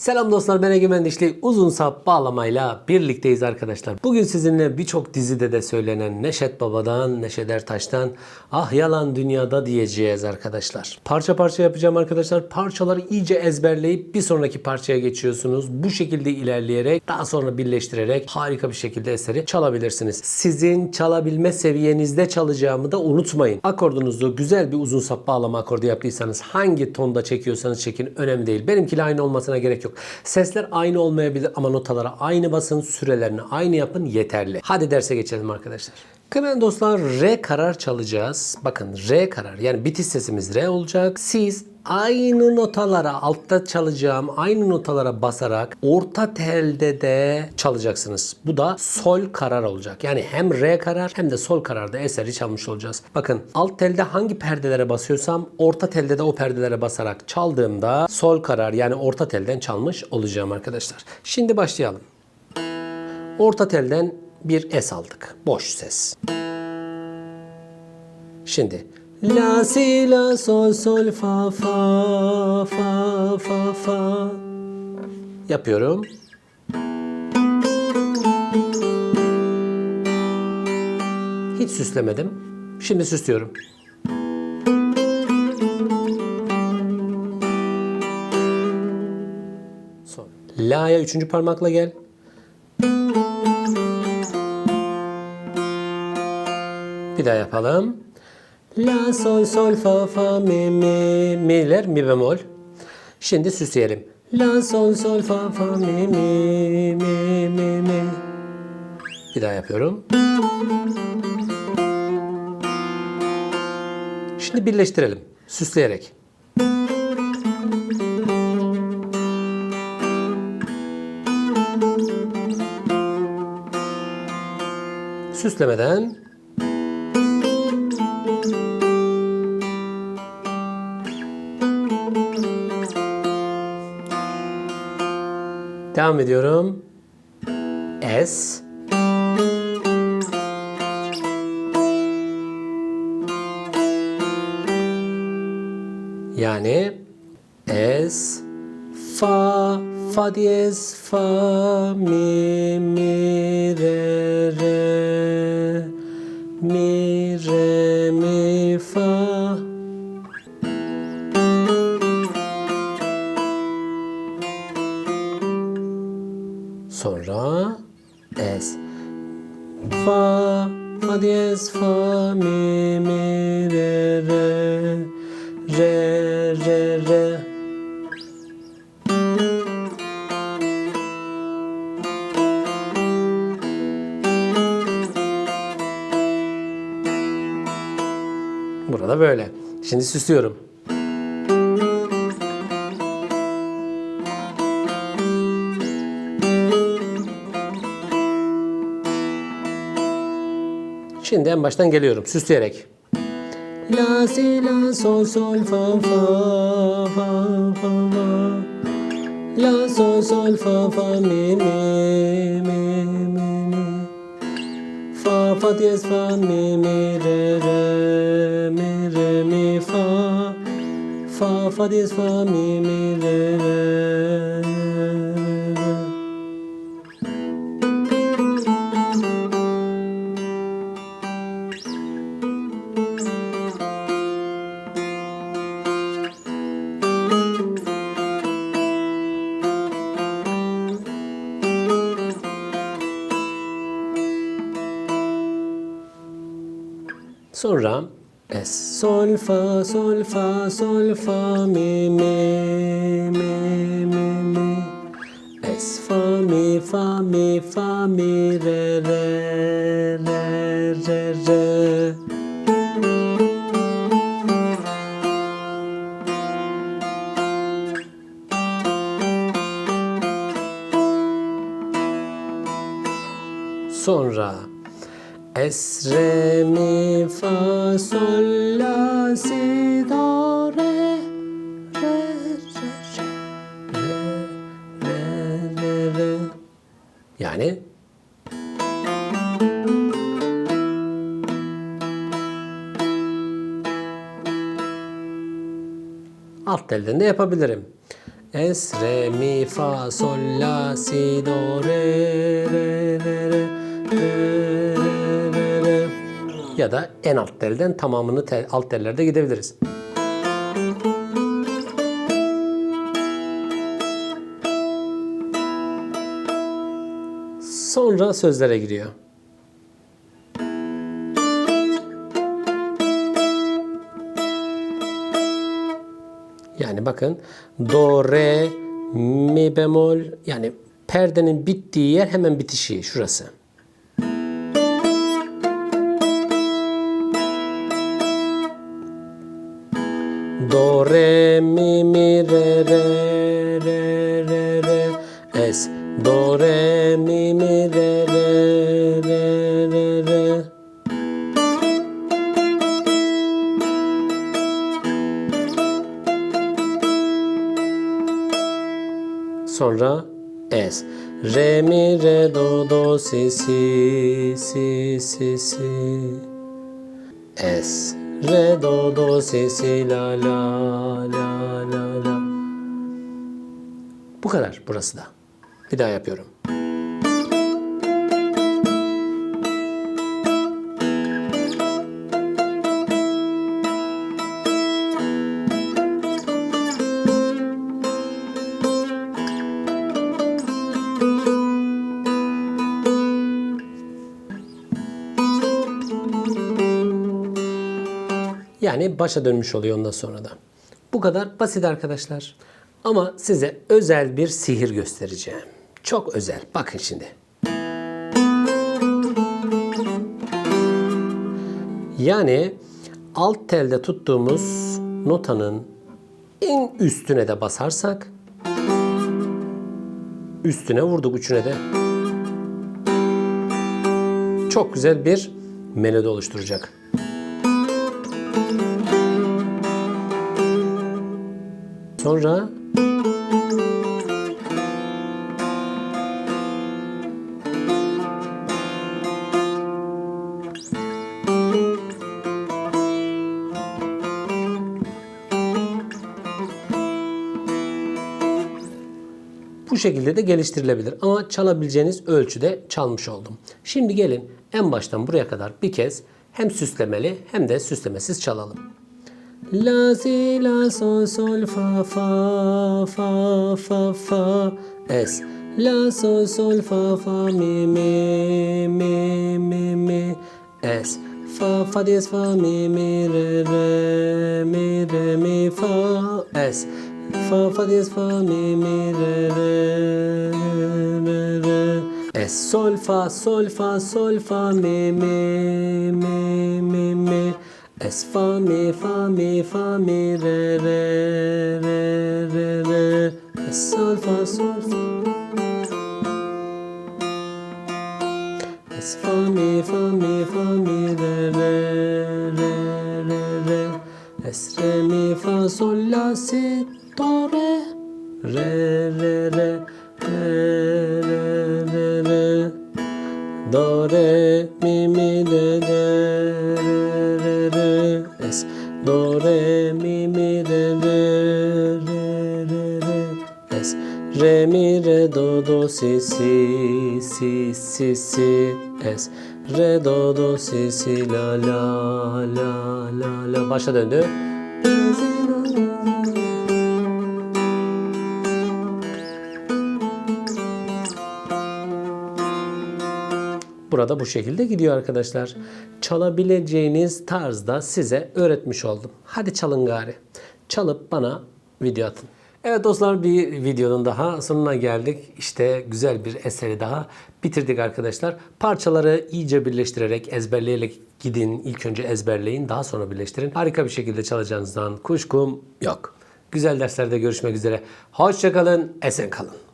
Selam dostlar ben Egemen Dişli. Uzun sap bağlamayla birlikteyiz arkadaşlar. Bugün sizinle birçok dizide de söylenen Neşet Baba'dan, Neşet Ertaş'tan Ah Yalan Dünyada diyeceğiz arkadaşlar. Parça parça yapacağım arkadaşlar. Parçaları iyice ezberleyip bir sonraki parçaya geçiyorsunuz. Bu şekilde ilerleyerek daha sonra birleştirerek harika bir şekilde eseri çalabilirsiniz. Sizin çalabilme seviyenizde çalacağımı da unutmayın. Akordunuzu güzel bir uzun sap bağlama akordu yaptıysanız hangi tonda çekiyorsanız çekin önemli değil. Benimkiyle aynı olmasına gerek yok. Sesler aynı olmayabilir ama notalara aynı basın, sürelerini aynı yapın yeterli. Hadi derse geçelim arkadaşlar. Kıymetli dostlar re karar çalacağız. Bakın re karar yani bitiş sesimiz re olacak. Siz aynı notalara altta çalacağım aynı notalara basarak orta telde de çalacaksınız. Bu da sol karar olacak. Yani hem re karar hem de sol kararda eseri çalmış olacağız. Bakın alt telde hangi perdelere basıyorsam orta telde de o perdelere basarak çaldığımda sol karar yani orta telden çalmış olacağım arkadaşlar. Şimdi başlayalım. Orta telden bir es aldık. Boş ses. Şimdi La si la sol sol fa fa fa fa fa yapıyorum. Hiç süslemedim. Şimdi süslüyorum. Son. La'ya üçüncü parmakla gel. Bir daha yapalım. La sol sol fa fa mi mi mi'ler mi bemol. Şimdi süsleyelim. La sol sol fa fa mi mi mi mi mi. Bir daha yapıyorum. Şimdi birleştirelim. Süsleyerek. Süslemeden Devam ediyorum. S. Yani S fa fa diyez fa mi mi re re Sonra es. Fa, fa diyez, fa, mi, mi, re, re, re, re, re. Burada böyle. Şimdi süslüyorum. Şimdi en baştan geliyorum süsleyerek. La si la sol sol fa fa fa fa fa. La sol sol fa fa mi mi mi mi mi. Fa fa diyez fa mi mi re re mi re mi fa. Fa fa diyez fa mi mi re re Sonra es sol fa sol fa sol fa mi mi mi mi mi. Es fa mi fa mi fa mi re re re re re. Sonra Es re mi fa sol la si do re re re re re yani alt telden de yapabilirim. Es re mi fa sol la si do re re re re, re. Ya da en alt telden tamamını tel, alt tellerde gidebiliriz. Sonra sözlere giriyor. Yani bakın do, re, mi bemol yani perdenin bittiği yer hemen bitişi şurası. Do, re, mi, mi, re, re, re, re, re, es. Do, re, mi, mi, re, re, re, re, re. Sonra es. Re, mi, re, do, do, si, si, si, si, si. Es. Re, do, do, si, si, la, la, la, la, la. Bu kadar burası da. Bir daha yapıyorum. Yani başa dönmüş oluyor ondan sonra da. Bu kadar basit arkadaşlar. Ama size özel bir sihir göstereceğim. Çok özel. Bakın şimdi. Yani alt telde tuttuğumuz notanın en üstüne de basarsak üstüne vurduk üçüne de çok güzel bir melodi oluşturacak. Sonra bu şekilde de geliştirilebilir. Ama çalabileceğiniz ölçüde çalmış oldum. Şimdi gelin en baştan buraya kadar bir kez hem süslemeli hem de süslemesiz çalalım. La si la sol sol fa fa fa fa fa. Es. La sol sol fa fa mi mi mi mi mi. Es. Fa fa diyez fa mi mi re re mi re mi fa. Es. Fa fa diyez fa mi mi re re re re es sol fa sol fa sol fa mi mi mi mi mi Es fa mi fa mi fa mi re re re re re. Es sol fa sol fa Es fa mi fa mi fa mi re re re re re. Es re mi fa sol la si do re. Re re re si si si si si es re do do si si la la la la la başa döndü. Burada bu şekilde gidiyor arkadaşlar. Çalabileceğiniz tarzda size öğretmiş oldum. Hadi çalın gari. Çalıp bana video atın. Evet dostlar bir videonun daha sonuna geldik. İşte güzel bir eseri daha bitirdik arkadaşlar. Parçaları iyice birleştirerek ezberleyerek gidin. İlk önce ezberleyin daha sonra birleştirin. Harika bir şekilde çalacağınızdan kuşkum yok. Güzel derslerde görüşmek üzere. Hoşçakalın, esen kalın.